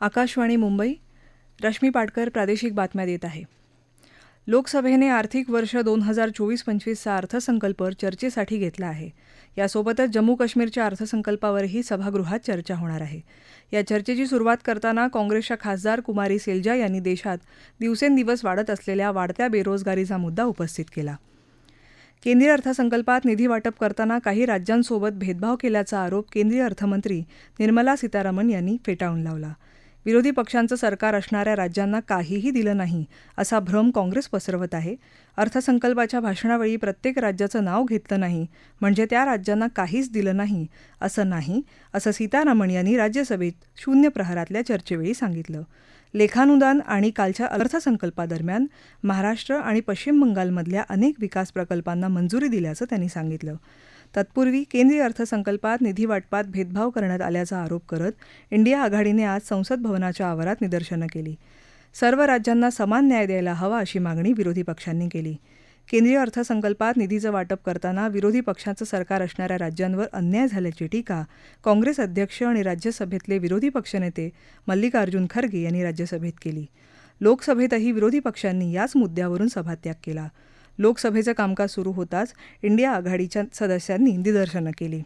आकाशवाणी मुंबई रश्मी पाटकर प्रादेशिक बातम्या देत आहे. लोकसभेने आर्थिक वर्ष दोन हजार चोवीस पंचवीसचा अर्थसंकल्प चर्चेसाठी घेतला आहे. यासोबतच जम्मू काश्मीरच्या अर्थसंकल्पावरही सभागृहात चर्चा होणार आहे. या चर्चेची सुरुवात करताना काँग्रेसच्या खासदार कुमारी सेलजा यांनी देशात दिवसेंदिवस वाढत असलेल्या वाढत्या बेरोजगारीचा मुद्दा उपस्थित केला. केंद्रीय अर्थसंकल्पात निधी वाटप करताना काही राज्यांसोबत भेदभाव केल्याचा आरोप केंद्रीय अर्थमंत्री निर्मला सीतारामन यांनी फेटाळून लावला. विरोधी पक्षांचं सरकार असणाऱ्या राज्यांना काहीही दिलं नाही असा भ्रम काँग्रेस पसरवत आहे. अर्थसंकल्पाच्या भाषणावेळी प्रत्येक राज्याचं नाव घेतलं नाही म्हणजे त्या राज्यांना काहीच दिलं नाही असं नाही असं सीतारामन यांनी राज्यसभेत शून्य प्रहरातल्या चर्चेवेळी सांगितलं. लेखानुदान आणि कालच्या अर्थसंकल्पादरम्यान महाराष्ट्र आणि पश्चिम बंगालमधल्या अनेक विकास प्रकल्पांना मंजुरी दिल्याचं त्यांनी सांगितलं. तत्पूर्वी केंद्रीय अर्थसंकल्पात निधी वाटपात भेदभाव करण्यात आल्याचा आरोप करत इंडिया आघाडीने आज संसद भवनाच्या आवारात निदर्शनं केली. सर्व राज्यांना समान न्याय द्यायला हवा अशी मागणी विरोधी पक्षांनी केली. केंद्रीय अर्थसंकल्पात निधीचं वाटप करताना विरोधी पक्षाचं सरकार असणाऱ्या राज्यांवर अन्याय झाल्याची टीका काँग्रेस अध्यक्ष आणि राज्यसभेतले विरोधी पक्षनेते मल्लिकार्जुन खरगे यांनी राज्यसभेत केली. लोकसभेतही विरोधी पक्षांनी याच मुद्द्यावरून सभात्याग केला. लोकसभेचं कामकाज सुरू होताच इंडिया आघाडीच्या सदस्यांनी निदर्शनं केली.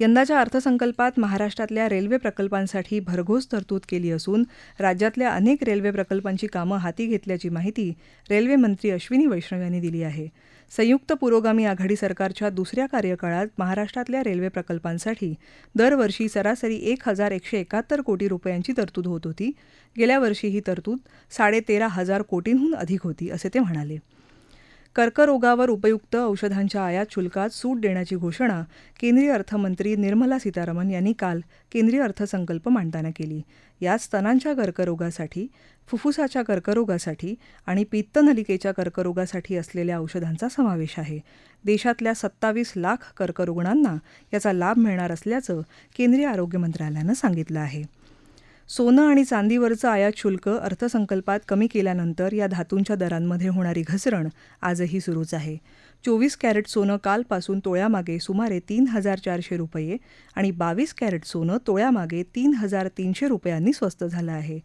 यंदाच्या अर्थसंकल्पात महाराष्ट्रातल्या रेल्वे प्रकल्पांसाठी भरघोस तरतूद केली असून राज्यातल्या अनेक रेल्वे प्रकल्पांची कामं हाती घेतल्याची माहिती रेल्वे मंत्री अश्विनी वैष्णव यांनी दिली आहे. संयुक्त पुरोगामी आघाडी सरकारच्या दुसऱ्या कार्यकाळात महाराष्ट्रातल्या रेल्वे प्रकल्पांसाठी दरवर्षी सरासरी एक हजार एकशे एकाहत्तर कोटी रुपयांची तरतूद होत होती. गेल्या वर्षी ही तरतूद साडेतेरा हजार कोटींहून अधिक होती असे ते म्हणाले. कर्करोगावर उपयुक्त औषधांच्या आयात शुल्कात सूट देण्याची घोषणा केंद्रीय अर्थमंत्री निर्मला सीतारामन यांनी काल केंद्रीय अर्थसंकल्प मांडताना केली. यात स्तनांच्या कर्करोगासाठी फुफ्फुसाच्या कर्करोगासाठी आणि पित्तनलिकेच्या कर्करोगासाठी असलेल्या औषधांचा समावेश आहे. देशातल्या सत्तावीस लाख कर्करुग्णांना याचा लाभ मिळणार असल्याचं केंद्रीय आरोग्य मंत्रालयानं सांगितलं आहे. सोनं आणि चांदीवरचं आयात शुल्क अर्थसंकल्पात कमी केल्यानंतर या धातूंच्या दरांमध्ये होणारी घसरण आजही सुरूच आहे. चोवीस कॅरेट सोनं कालपासून तोळ्यामागे सुमारे तीन हजार चारशे रुपये आणि बावीस कॅरेट सोनं तोळ्यामागे तीन हजार तीनशे रुपयांनी स्वस्त झालं आहे.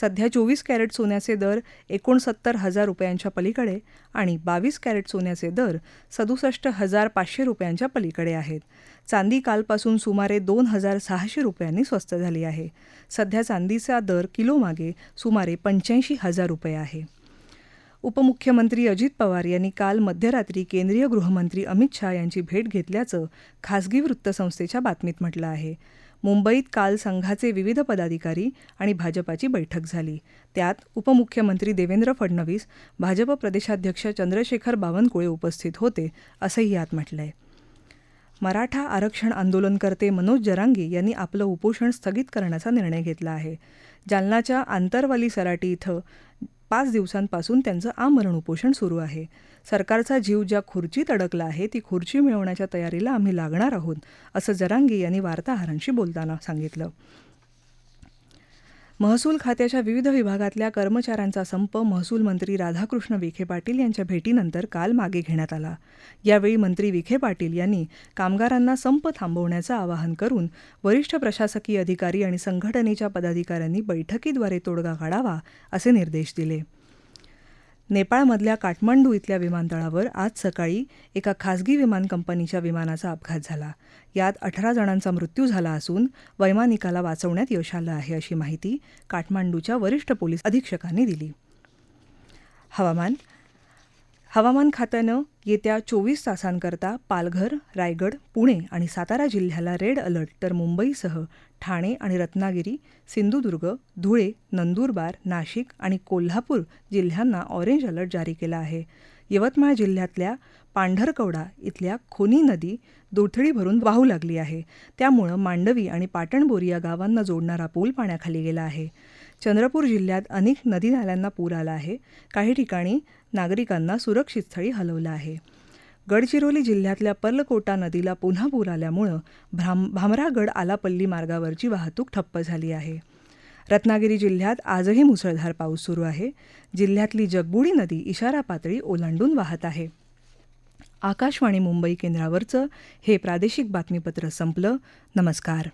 सध्या चोवीस कॅरेट सोन्याचे दर एकोणसत्तर हजार रुपयांच्या पलीकडे आणि बावीस कॅरेट सोन्याचे दर सदुसष्ट हजार पाचशे रुपयांच्या पलीकडे आहेत. चांदी कालपासून सुमारे दोन हजार सहाशे रुपयांनी स्वस्त झाली आहे. सध्या चांदीचा दर किलोमागे सुमारे पंच्याऐंशी हजार रुपये आहे. उपमुख्यमंत्री अजित पवार यांनी काल मध्यरात्री केंद्रीय गृहमंत्री अमित शहा यांची भेट घेतल्याचं खासगी वृत्तसंस्थेच्या बातमीत म्हटलं आहे. मुंबईत काल संघाचे विविध पदाधिकारी आणि भाजपाची बैठक झाली. त्यात उपमुख्यमंत्री देवेंद्र फडणवीस भाजप प्रदेशाध्यक्ष चंद्रशेखर बावनकुळे उपस्थित होते असंही यात म्हटलंय. मराठा आरक्षण आंदोलनकर्ते मनोज जरांगी यांनी आपलं उपोषण स्थगित करण्याचा निर्णय घेतला आहे. जालनाच्या आंतरवाली सराटी इथं पाच दिवसांपासून त्यांचं आमरण उपोषण सुरू आहे. सरकारचा जीव ज्या खुर्चीत अडकला आहे ती खुर्ची मिळवण्याच्या तयारीला आम्ही लागणार आहोत असं जरांगी यांनी वार्ताहरांशी बोलताना सांगितलं. महसूल खात्याच्या विविध विभागातल्या कर्मचाऱ्यांचा संप महसूल मंत्री राधाकृष्ण विखे पाटील यांच्या भेटीनंतर काल मागे घेण्यात आला. यावेळी मंत्री विखे पाटील यांनी कामगारांना संप थांबवण्याचं आवाहन करून वरिष्ठ प्रशासकीय अधिकारी आणि संघटनेच्या पदाधिकाऱ्यांनी बैठकीद्वारे तोडगा काढावा असे निर्देश दिले. नेपाळमधल्या काठमांडू इथल्या विमानतळावर आज सकाळी एका खासगी विमान कंपनीच्या विमानाचा अपघात झाला. यात अठरा जणांचा मृत्यू झाला असून वैमानिकाला वाचवण्यात यश आलं आहे अशी माहिती काठमांडूच्या वरिष्ठ पोलीस अधीक्षकांनी दिली. हवामान हवामान खात्यानं येत्या चोवीस तासांकरता पालघर रायगड पुणे आणि सातारा जिल्ह्याला रेड अलर्ट. तर मुंबईसह ठाणे आणि रत्नागिरी सिंधुदुर्ग धुळे नंदुरबार नाशिक आणि कोल्हापूर जिल्ह्यांना ऑरेंज अलर्ट जारी केला आहे. यवतमाळ जिल्ह्यातल्या पांढरकवडा इथल्या खोनी नदी दुथडी भरून वाहू लागली आहे. त्यामुळं मांडवी आणि पाटणबोरी या गावांना जोडणारा पूल पाण्याखाली गेला आहे. चंद्रपूर जिल्ह्यात अनेक नदी नाल्यांना पूर आला आहे. काही ठिकाणी नागरिकांना सुरक्षित स्थळी हलवलं आहे. गडचिरोली जिल्ह्यातल्या पर्लकोटा नदीला पुन्हा पूर आल्यामुळं भ्राम भामरागड आलापल्ली मार्गावरची वाहतूक ठप्प झाली आहे. रत्नागिरी जिल्ह्यात आजही मुसळधार पाऊस सुरू आहे. जिल्ह्यातली जगबुडी नदी इशारा पातळी ओलांडून वाहत आहे. आकाशवाणी मुंबई केंद्रावरचं हे प्रादेशिक बातमीपत्र संपलं. नमस्कार.